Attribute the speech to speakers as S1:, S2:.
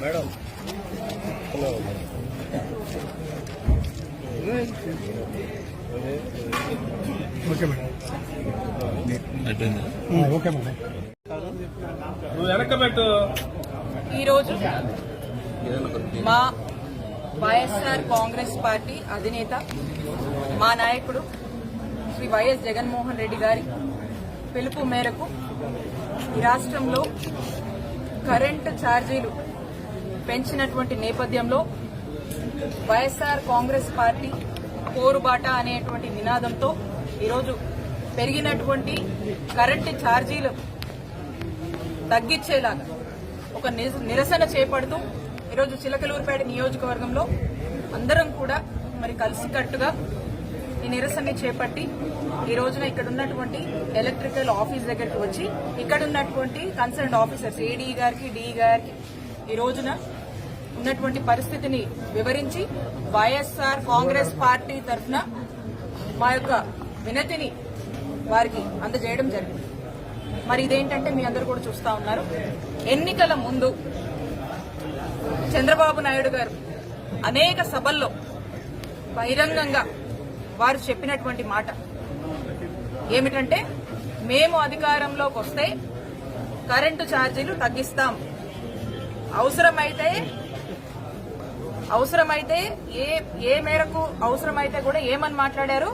S1: Madam.
S2: Okay madam. Okay madam.
S1: నువ్వు వెనకబెట్టు
S3: ఈరోజు మా వైఎస్ఆర్ కాంగ్రెస్ పార్టీ అధినేత మా నాయకుడు శ్రీ వైఎస్ జగన్మోహన్ రెడ్డి గారి పిలుపు మేరకు ఈ రాష్ట్రంలో కరెంటు ఛార్జీలు పెంచినటువంటి నేపథ్యంలో వైఎస్ఆర్ కాంగ్రెస్ పార్టీ పోరుబాట అనేటువంటి నినాదంతో ఈరోజు పెరిగినటువంటి కరెంటు ఛార్జీలు తగ్గించేలాగా ఒక నిరసన చేపడుతూ ఈరోజు చిలకలూరుపేట నియోజకవర్గంలో అందరం కూడా మరి కలిసికట్టుగా ఈ నిరసనని చేపట్టి ఈ రోజున ఇక్కడ ఉన్నటువంటి ఎలక్ట్రికల్ ఆఫీస్ దగ్గరికి వచ్చి ఇక్కడ ఉన్నటువంటి కన్సర్న్ ఆఫీసర్స్ ఏడీ గారికి డి గారికి ఈ రోజున ఉన్నటువంటి పరిస్థితిని వివరించి వైఎస్ఆర్ కాంగ్రెస్ పార్టీ తరఫున మా యొక్క వినతిని వారికి అందజేయడం జరిగింది. మరి ఇదేంటంటే మీ అందరూ కూడా చూస్తా ఉన్నారు. ఎన్నికల ముందు చంద్రబాబు నాయుడు గారు అనేక సభల్లో బహిరంగంగా వారు చెప్పినటువంటి మాట ఏమిటంటే మేము అధికారంలోకి వస్తే కరెంటు ఛార్జీలు తగ్గిస్తాం. అవసరమైతే అవసరమైతే ఏ ఏ మేరకు అవసరమైతే కూడా ఏమని మాట్లాడారు?